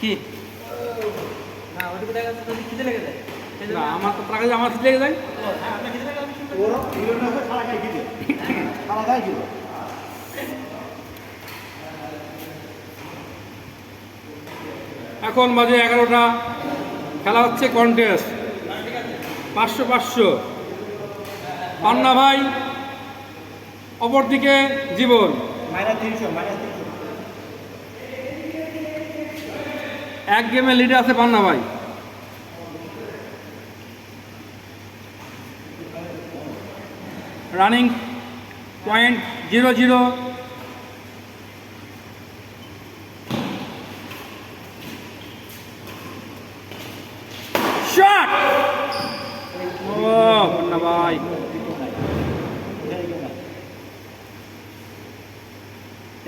কি? না ওইটুকু দেখা যাচ্ছে? যদি খিদে লেগে যায়। না আমার তো আমার লেগে যায়। হ্যাঁ ওর সারা খিদে। সারা খিদে। এখন বাজে এগারোটা। খেলা হচ্ছে কন্টেস্ট পাঁচশো পাঁচশো। পান্না ভাই অপরদিকে জীবন। মাইনাস তিনশো মাইনাস তিনশো। এক গেমে লিডে আছে পান্না ভাই। Running point zero zero shot ও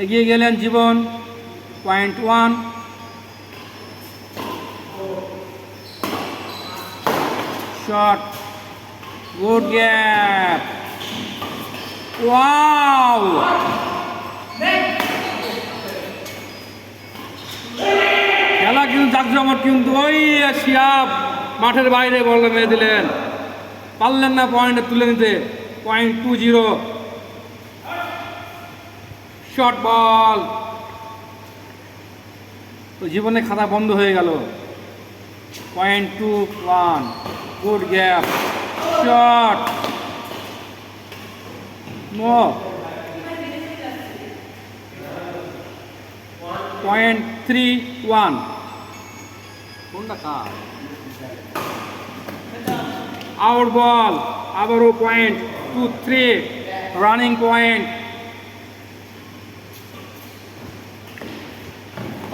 এগিয়ে গেলেন Jibon. Point one shot. Good gap. Wow. খেলা কিন্তু জাকজমট কিন্তু ওই শিয়াব মাঠের বাইরে বল মেরে দিলেন পারলেন না পয়েন্টে তুলে নিতে point two zero short ball তো জীবনে খাতা বন্ধ হয়ে গেল one good gap shot no point three one কোনটা কার আউট বল আবারও point two three running point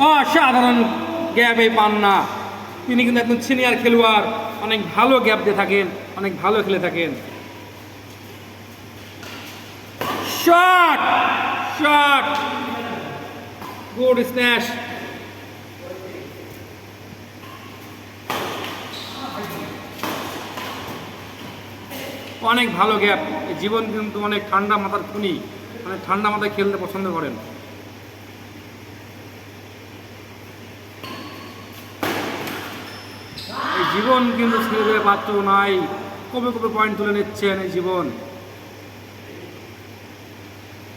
অসাধারণ গ্যাপে পান না। তিনি কিন্তু একজন সিনিয়র খেলোয়াড়, অনেক ভালো গ্যাপ দিয়ে থাকেন, অনেক ভালো খেলে থাকেন। শট! শট! গুড স্ন্যাশ অনেক ভালো গ্যাপ। জীবন কিন্তু অনেক ঠান্ডা মাথার খুনি মানে ঠান্ডা মাথায় খেলতে পছন্দ করেন। জীবন কিন্তু ছেড়ে পাত্র নাই। কবে কবে পয়েন্ট তুলে নিচ্ছেন এই জীবন?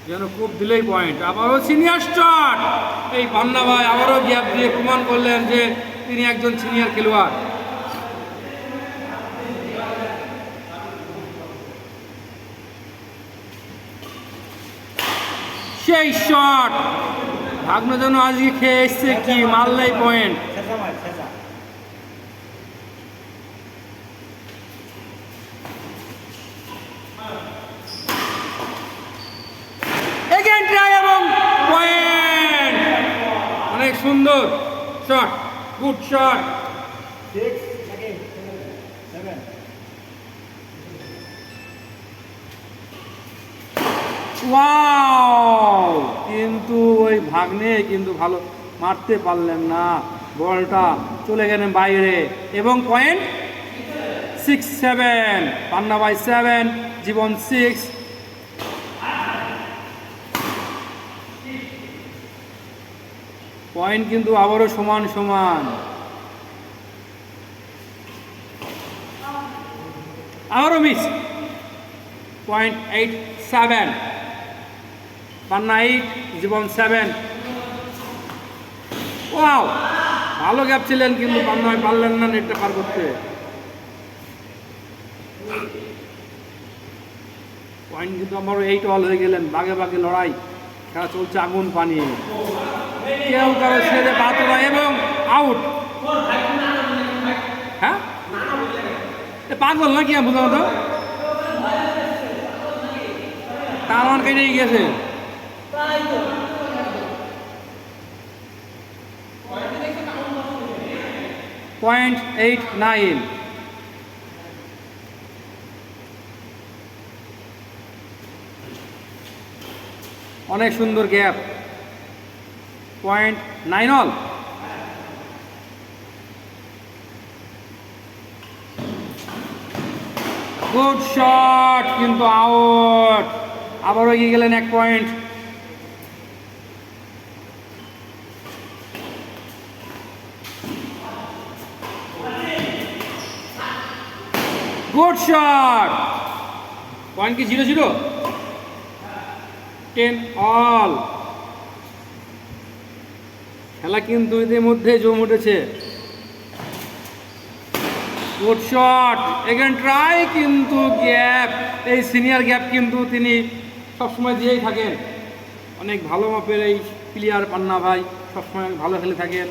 যেন খুব দিলেই পয়েন্ট আবারও সিনিয়র স্টার্ট এই পান্না ভাই আবারও গ্যাপ দিয়ে প্রমাণ করলেন যে তিনি একজন সিনিয়র খেলোয়াড়। সেই শট ভাগ্ন যেন আজকে খেয়ে এসছে কি? মারলেই পয়েন্ট শেষা মার শেষা এগেন ট্রাই এবং পয়েন্ট অনেক সুন্দর good shot six seven wow কিন্তু ওই ভাগ্নে কিন্তু ভালো মারতে পারলেন না। বলটা চলে গেলেন বাইরে। এবং point six seven Panna by seven Jibon six point কিন্তু আবারও সমান সমান। আবারও miss point eight seven Panna eight Jibon seven wow ভালো গ্যাপ ছিলেন কিন্তু পান্না পারলেন না নেটটা পার করতে। পয়েন্ট কিন্তু আমারও এইট অল হয়ে গেলেন। বাগে বাগে লড়াই। খেলা চলছে আগুন, পানি। কেউ কারও ছেড়ে পাতরা এবং আউট হ্যাঁ? পাগল নাকি বুঝলাম তো? তার আমার কেটেই গেছে পয়েন্ট এইট নাইন অনেক সুন্দর gap. Point nine all. Good shot, কিন্তু আউট। আবারও এগিয়ে গেলেন এক পয়েন্ট। Good shot. পয়েন্ট কি জিরো জিরো? টেন অল খেলা কিন্তু এদের মধ্যে জম উঠেছে। গুড শট ট্রাই কিন্তু গ্যাপ এই সিনিয়র গ্যাপ কিন্তু তিনি সবসময় দিয়েই থাকেন। অনেক ভালো মাপের এই প্লেয়ার পান্না ভাই সবসময় ভালো খেলে থাকেন।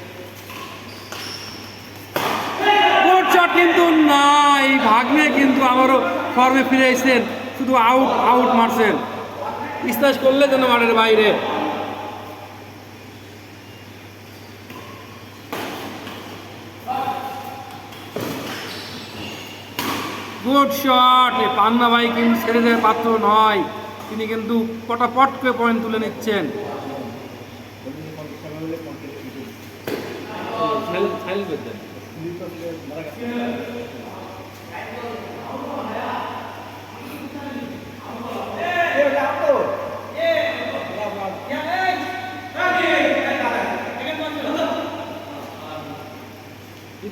গুড শট কিন্তু না এই ভাগ্নে কিন্তু আবারও ফর্মে ফিরে এসেছেন। শুধু আউট আউট মারছেন। ইস্তাস করলে যেন মাঠের বাইরে। গুড শট পান্না ভাই কিন্তু ছেড়ে দেওয়ার পাত্র নয়। তিনি কিন্তু পটাপট করে পয়েন্ট তুলে নিচ্ছেন।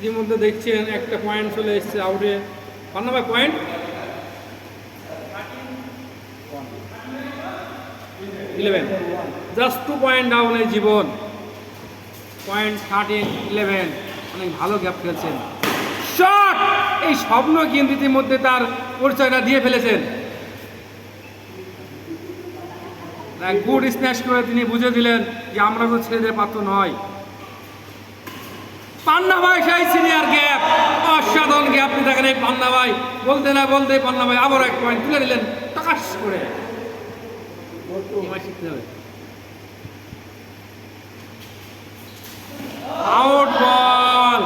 ইতিমধ্যে দেখছেন একটা পয়েন্ট চলে এসছে আউটে ভাই point eleven just two point down এই জীবন। পয়েন্ট থার্টিন ইলেভেন অনেক ভালো গ্যাপ খেলছেন। শট এই স্বপ্ন কিন্তু ইতিমধ্যে তার পরিচয়টা দিয়ে ফেলেছেন। গুড স্ম্যাশ করে তিনি বুঝে দিলেন যে আমরা তো ছেলেদের পাত্র নয়। পান্না ভাই সেই সিনিয়র গ্যাপ অসাধারণ গ্যাপ আপনি দেখেন এই পান্না ভাই বলতে না বলতে পান্না ভাই আবার এক পয়েন্ট তুলে দিলেন টাকাস করে। আউট বল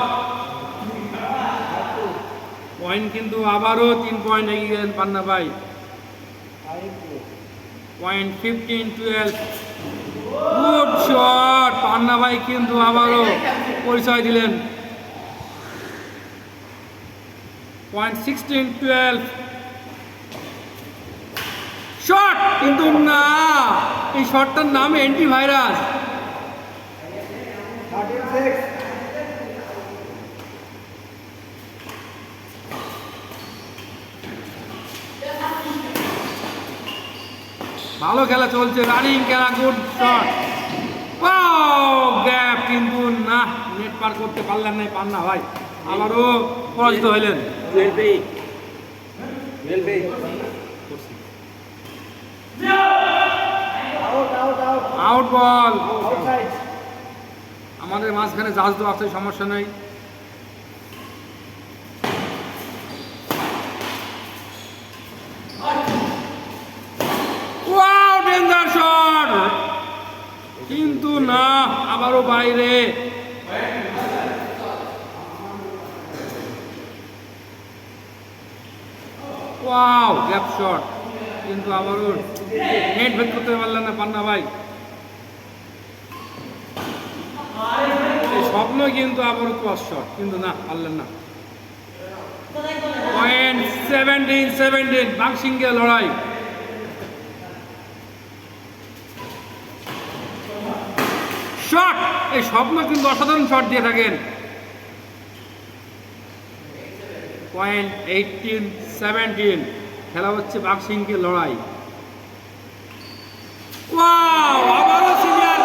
পয়েন্ট কিন্তু আবারও তিন পয়েন্ট এগিয়ে গেলেন পান্না ভাই point fifteen twelve good shot Panna ভাই কিন্তু আবারও পরিচয় দিলেন। পয়েন্ট সিক্সটিন টুয়েলভ শট কিন্তু না, এই শটটার নাম অ্যান্টি ভাইরাস ভালো খেলা চলছে রানিং খেলা গুড শট গ্যাপ কিন্তু না। পার করতে পারলেন না পান্না ভাই। আবারও পরাজিত হইলেন। আউট বল আমাদের মাঝখানে জাহাজ তো আছে সমস্যা নেই। ওয়াও কিন্তু না আবারও বাইরে। ওয়াও গ্যাপ শট কিন্তু আবার আবারও নেট ভেদ করতে পারলেন না পান্না ভাই। স্বপ্ন কিন্তু আবারও ক্রস শট কিন্তু না, পারলেন না। পয়েন্ট সেভেন্টিন সেভেন্টিন বাংসিংকে লড়াই। শট এই স্বপ্ন কিন্তু অসাধারণ শট দিয়ে থাকেন। পয়েন্ট এইটিন সেভেন্টিন খেলা হচ্ছে বাক্সিংকে লড়াই। আবারও সিনিয়র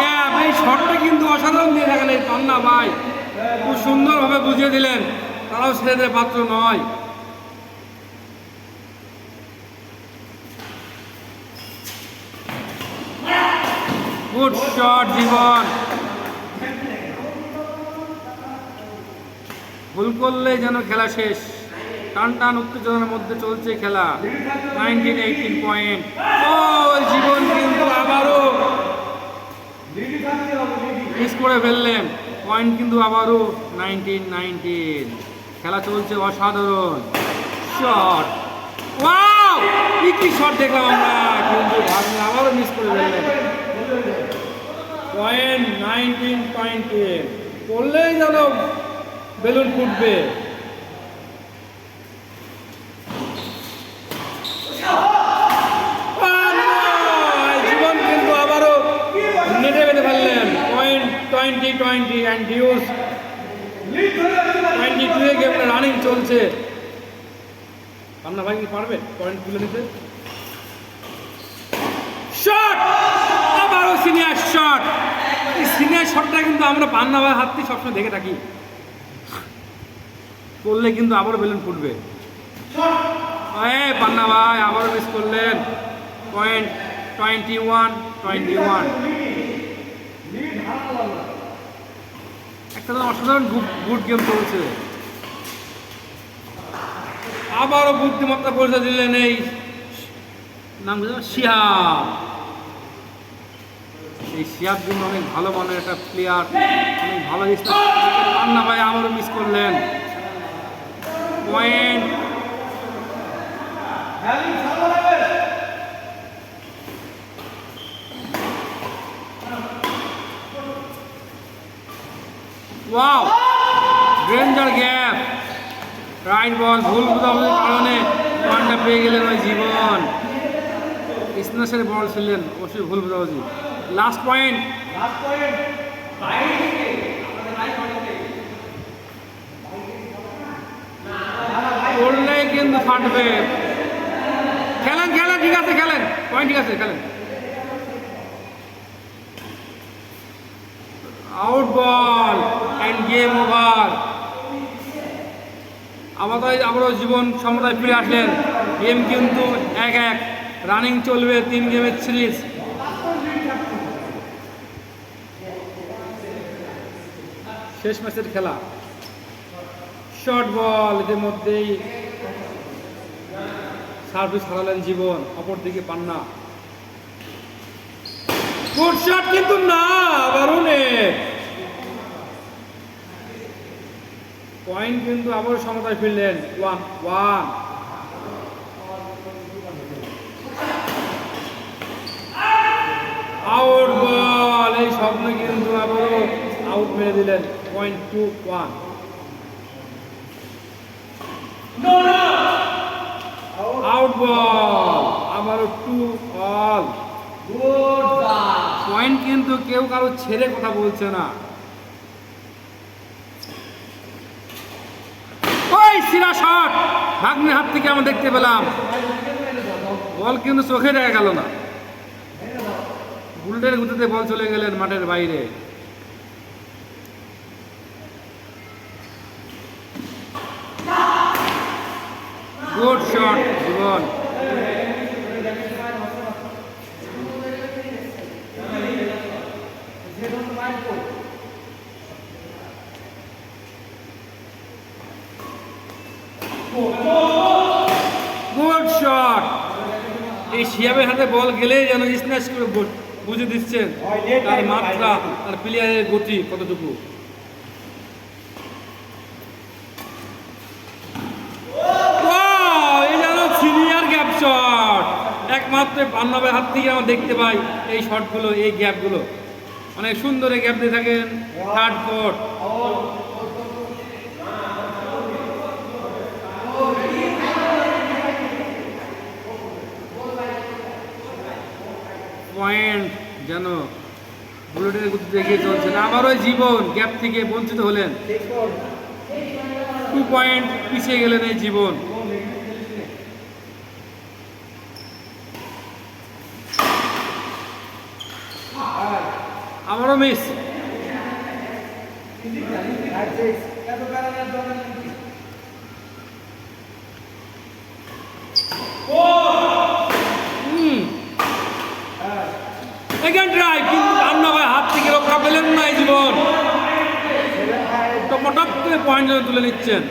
গ্যাপ এই শটটা কিন্তু অসাধারণ দিয়ে থাকেন এই পান্না ভাই। খুব সুন্দরভাবে বুঝিয়ে দিলেন। তারাও ছেলেদের পাত্র নয়। Good shot Jibon. ভুল করলে যেন খেলা শেষ। টান টান উত্তেজনার মধ্যে চলছে খেলা। নাইনটিন এইটিন পয়েন্ট ও জীবন কিন্তু আবারও মিস করে ফেললেন। পয়েন্ট কিন্তু আবারও নাইনটিন নাইনটিন খেলা চলছে অসাধারণ। শট ওয়াও কি কি শট দেখলাম আমরা! কিন্তু ভাবলেন আবারও মিস করে ফেললেন। পয়েন্ট নাইনটিন পয়েন্ট করলেই যেন বেলুন ফুটবে জীবন কিন্তু আবারও নেটে বেঁধে ফেললেন point twenty twenty and deuce twenty এ গেমটা রানিং চলছে। পান্না ভাই কি পারবে পয়েন্ট তুলে নিতে শট আবারও সিনিয়র শট এই সিনিয়র শটটা কিন্তু আমরা পান্না ভাই হাত থেকে সবসময় দেখে থাকি। করলে কিন্তু আবারও বেলুন ফুটবে। এ পান্না ভাই আবারও মিস করলেন। Point twenty one twenty one একটা তো অসাধারণ গুড গেম চলছে। আবারও বুদ্ধিমত্তা পরিচয় দিলেন এই নাম? শিহাব। এই শিহাব কিন্তু অনেক ভালো মানের একটা প্লেয়ার অনেক ভালো পান্না ভাই আবারও মিস করলেন। Point wow danger gap right ball ভুল বোঝাবুঝির কারণে পয়েন্টটা পেয়ে গেলেন ওই জীবন। স্ন্যাসের বল ছিলেন অবশ্যই ভুল বোঝাবুঝি। লাস্ট পয়েন্ট করলে কিন্তু ফাটবে। খেলেন খেলেন ঠিক আছে খেলেন। পয়েন্ট ঠিক আছে খেলেন। Out ball and game over আমাদের আমরাও জীবন সমতায় ফিরে আসলেন। গেম কিন্তু এক এক। রানিং চলবে তিন গেমের সিরিজ। শেষ ম্যাচের খেলা। শর্ট বল এদের মধ্যেই সার্ভিস হারালেন জীবন। অপরদিকে পান্না। গুড শট কিন্তু না আবারও নেট পয়েন্ট কিন্তু আবার সমতায় ফিরলেন। One one. আউট বল এই স্বপ্ন কিন্তু আবারও আউট মেরে দিলেন। Point two one. Out ball আবারও টু অল পয়েন্ট কিন্তু কেউ কারও ছেড়ে কথা বলছে না ওই সিরা শট। ভাগ্নে হাত থেকে আমরা দেখতে পেলাম। বল কিন্তু চোখে দেখা গেল না। বুলেটের গুঁতিতে বল চলে গেলেন মাঠের বাইরে। Good shot, Jibon good shot এই শিয়াবের হাতে বল গেলেই যেন স্ন্যাচ করে বুঝে দিচ্ছেন। তার মাত্রা তার প্লেয়ারের গতি কতটুকু? একমাত্র পান্নাবের হাত থেকে আমরা দেখতে পাই এই শটগুলো এই গ্যাপগুলো অনেক সুন্দর এই গ্যাপ দিয়ে থাকেন। থার্ড কোর্ট পয়েন্ট যেন বুলেটের গতিতে এগিয়ে চলছেন আবারও জীবন গ্যাপ থেকে বঞ্চিত হলেন। টু পয়েন্ট পিছিয়ে গেলেন এই জীবন। আমারও মিস হুম এগেন ট্রাই কিন্তু রান্না ভাই হাত থেকে রক্ষা পেলেন না এই জীবন তো হঠাৎ পয়েন্ট যেন তুলে নিচ্ছেন?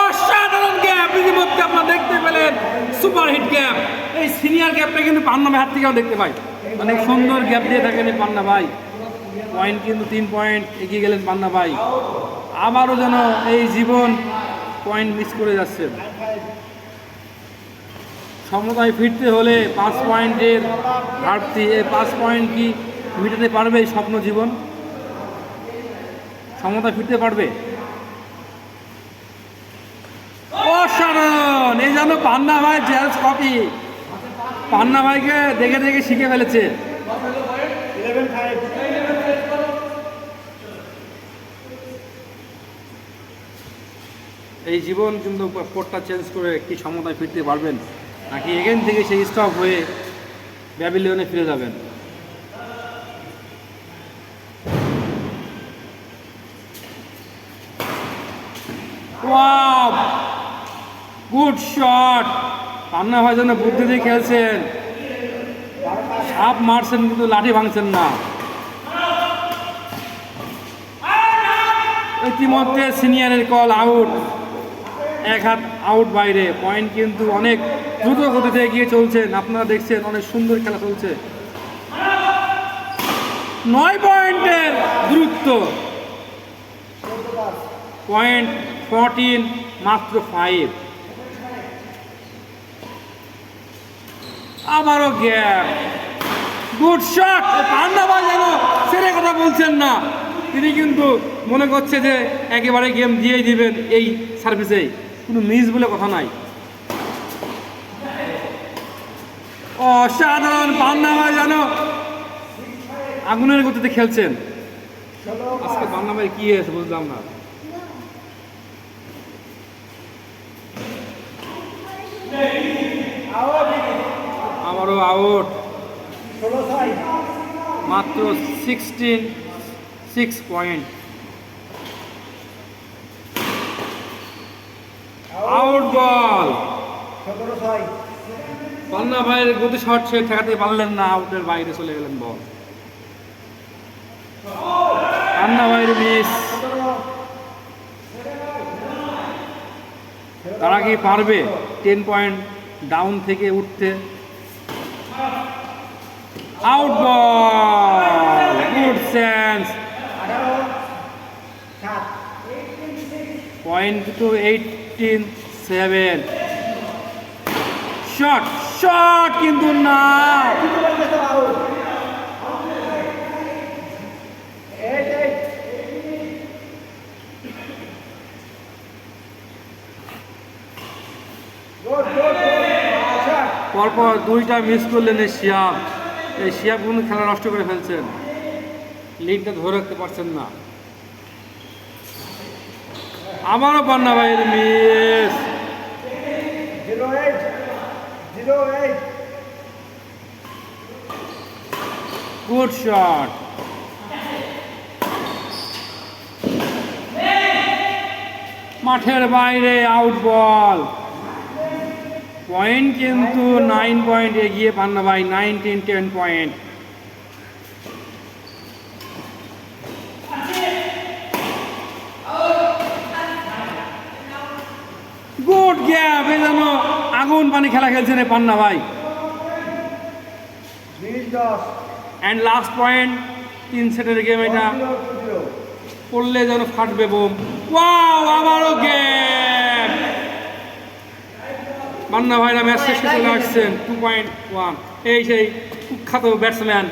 অসাধারণ গ্যাপ ইতিমধ্যে আপনারা দেখতে পেলেন সুপার হিট গ্যাপ এই সিনিয়র গ্যাপটা কিন্তু পান্না ভাই হাত থেকে আমরা দেখতে পাই। অনেক সুন্দর গ্যাপ দিয়ে থাকেন এই পান্না ভাই। পয়েন্ট কিন্তু তিন পয়েন্ট এগিয়ে গেলেন পান্না ভাই। আবারও যেন এই জীবন পয়েন্ট মিস করে যাচ্ছেন সমতায় ফিরতে হলে পাঁচ পয়েন্টের ঘাটতি এই পাঁচ পয়েন্ট কি মেটাতে পারবে এই স্বপ্ন জীবন? সমতায় ফিরতে পারবে? এই যেন পান্না ভাই জেলস কপি। পান্না ভাইকে দেখে দেখে শিখে ফেলেছে। এই জীবন কিন্তু কোর্টটা চেঞ্জ করে কি সমতায় ফিরতে পারবেন? নাকি এখান থেকে সেই স্টপ হয়ে ব্যাবিলিয়নে ফিরে যাবেন ওয়াও গুড শট। পান্না ভাই যেন বুদ্ধি দিয়ে খেলছেন। সাপ মারছেন কিন্তু লাঠি ভাঙছেন না। ইতিমধ্যে সিনিয়রের কল আউট। এক হাত আউট বাইরে। পয়েন্ট কিন্তু অনেক দ্রুত গতিতে এগিয়ে চলছেন আপনারা দেখছেন অনেক সুন্দর খেলা চলছে। নয় পয়েন্টের দূরত্ব। পয়েন্ট ফোরটিন, মাত্র ফাইভ আবারও গ্যাপ। গুড শট পান্ডাবা যেন ছেড়ে কথা বলছেন না। তিনি কিন্তু মনে করছে যে একেবারে গেম দিয়েই দিবেন এই সার্ভিসেই কোনো মিস বলে কথা নাই। অসাধারণ পান্ডাবা যেন আগুনের গতিতে খেলছেন। আজকে পান্ডাবাই কি হয়েছে বুঝলাম না আবারও আউট। মাত্র sixteen six point out ball. Panna ভাইয়ের গতি শট সে ঠেকাতে পারলেন না আউটের বাইরে চলে গেলেন বল। পান্না ভাইয়ের মিস তারা কি পারবে? টেন পয়েন্ট ডাউন থেকে উঠতে। Out ball good sense point two eighteen seven shot shot কিন্তু না পরপর দুইটা মিস করলেন শিয়াব এই শিয়াব কিন্তু খেলা নষ্ট করে ফেলছেন। লিগটা ধরে রাখতে পারছেন না। আমারও পান্না ভাইয়ের মিস। গুড শট মাঠের বাইরে আউট বল পয়েন্ট কিন্তু নাইন পয়েন্ট এগিয়ে পান্না ভাই nineteen ten point. Good gap এ আগুন পানি খেলা খেলছেন এই পান্না ভাই। অ্যান্ড লাস্ট পয়েন্ট তিন সেটের গেম এটা। পড়লে যেন ফাটবে বোম। ওয়াও আবারও গেম মান্না ভাইরা ম্যাচ শেষ চলে আসছেন টু পয়েন্ট ওয়ান এই সেই কুখ্যাত ব্যাটসম্যান